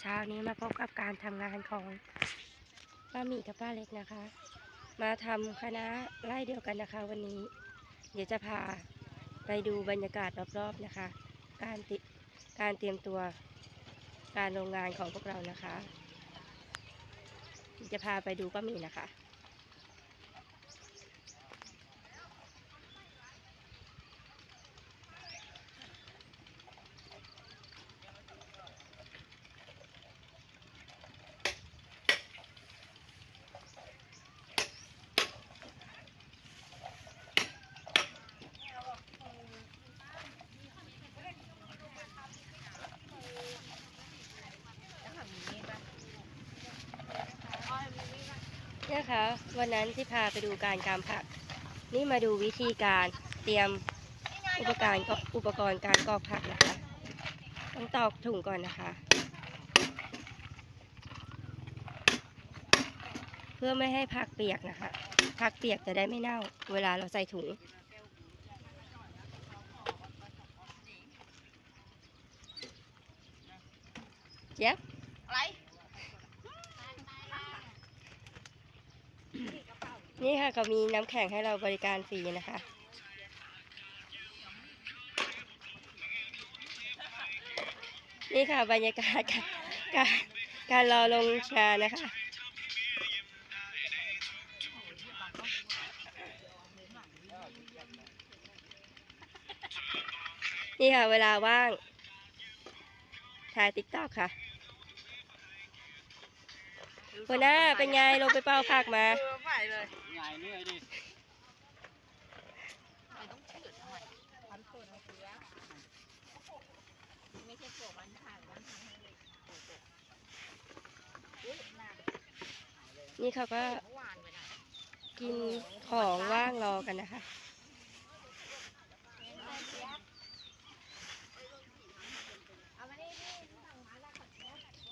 เช้านี้มาพบกับการทำงานของป้าหมีกับป้าเล็กนะคะ มาทำคณะไร่เดียวกันนะคะ วันนี้ เดี๋ยวจะพาไปดูบรรยากาศรอบๆนะคะ การติการเตรียมตัวการโรงงานของพวกเรานะคะ จะพาไปดูป้าหมีนะคะ นี่ยค่ะวันนั้นที่พาไปดูการกำผัก นี่มาดูวิธีการเตรียมอุปกรณ์ก็อุปกรณ์การกอกผักนะคะ ต้องตอกถุงก่อนนะคะ เพื่อไม่ให้ผักเปียกนะคะ ผักเปียกจะได้ไม่เน่า เวลาเราใส่ถุงเย็บอะไร นี่ค่ะเขามีน้ำแข็งให้เราบริการฟรีนะคะ นี่ค่ะบรรยากาศการการรอลงงานะคะนี่ค่ะ เวลาว่างถ่ายติ๊กต็อกค่ะ หัวหน้าเป็นไงลงไปเป่าผักมา เออไม่เลยไงเหนื่อยดิไม่ต้องชืดหน่อยพันเปิดเอายไม่ใช่โผล่วันผ่านวันผ่านให้เลยโอ้โหอุ๊ยนานนี่เขาก็กินของว่างรอกันนะคะ นี่ค่ะ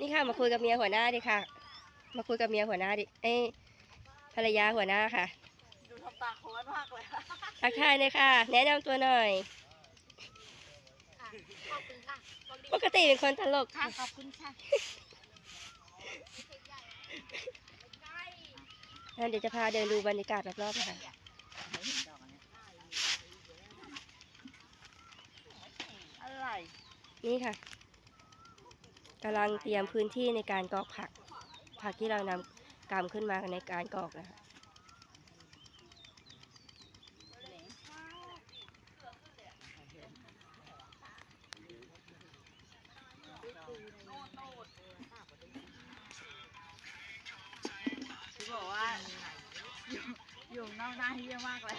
นี่ค่ะมาคุยกับเมียหัวหน้าดิค่ะ มาคุยกับเมียหัวหน้าดิ เอ้ยภรรยาหัวหน้าค่ะ ดูทำตาโค้ดมากเลยทักทายเลยค่ะ แนะนำตัวหน่อย ขอบคุณค่ะปกติเป็นคนตลกค่ะ ขอบคุณค่ะงั้นเดี๋ยวจะพาเดินดูบรรยากาศรอบๆนะคะอะไร นี่ค่ะกำลังเตรียมพื้นที่ในการกรอกผัก ผักที่เรานำกำขึ้นมาในการกรอกนะคะที่บอกว่าอยู่อยู่นอกหน้าเยี่ยมากเลย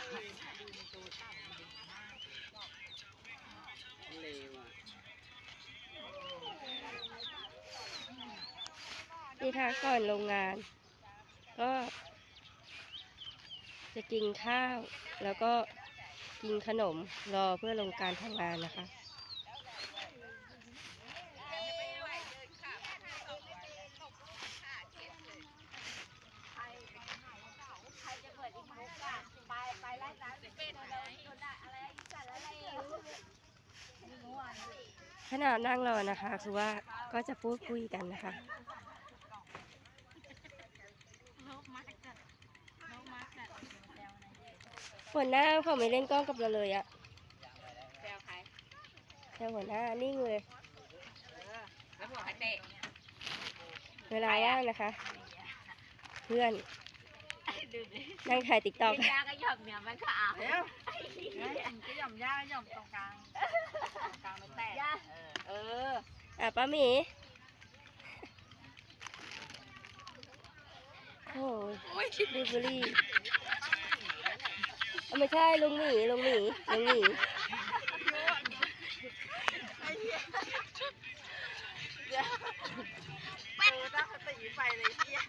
เลวอะ นี่ค่ะก่อนลงงาน ก็ จะกินข้าว แล้วก็กินขนมรอเพื่อลงการทำงานนะคะใครจะเปิดอีกมุกอะไปไปไล่ตามเป็นารอะไรไม่รู้อะขณะนั่งรอนะคะ คือว่าก็จะพูดคุยกันนะคะ นกมากัดนกมากัดแซวไหนหัวหน้าเขาไม่เล่นกล้องกับเราเลยอะแซวใครแค่หัวหน้านิ่งเลย แล้วบอกให้เตะเวลาว่างนะคะ เพื่อนดูดินั่งถ่ายติ๊กต็อกยาก็หย่อมเนี่ยมันก็อาบแล้วก็หย่อมยาก็หย่อมตรงกลางตรงกลางมันแตกเอออะป้าหมีโอ้ยบูเบอรี่เอา ไม่ใช่ลุงหมีลุงหมีลุงหมีแป๊ดตั้งสติไปเลยเฮีย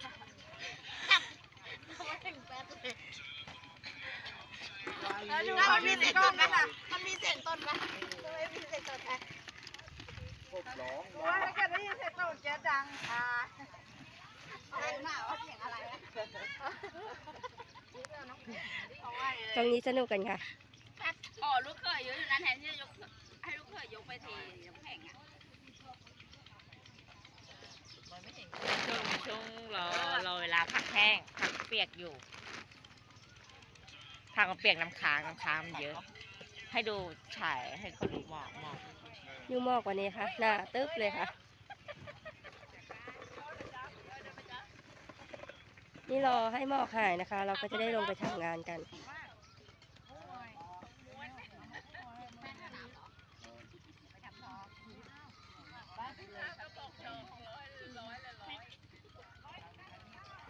แล้วมันมีเสียงต้นไหมล่ะมันมี ตรงนี้สนุกกันค่ะพัอ๋อลูกเขยเยอะอยู่นั้นแทนที่จะยกให้ลูกเขยยกไปเทยกแข็งอะห็ช่วงช่วงรอรอเวลาผักแห้งผักเปียกอยู่ผักมัเปียกน้ำค้างน้ำค้างเยอะ ให้ดูฉายให้คนดูหมอกหมอกยู่หมอกกว่านี้ค่ะหน้าตึ๊บเลยค่ะ นี่รอให้หมอกหายนะคะ เราก็จะได้ลงไปทำงานกัน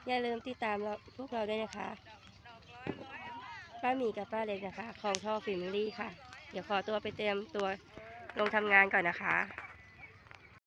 อย่าลืมติดตามเราพวกเราด้วยนะคะป้าหมีกับป้าเล็กนะคะ ของท่อฟิมลี่ค่ะ เดี๋ยวขอตัวไปเตรียมตัวลงทำงานก่อนนะคะ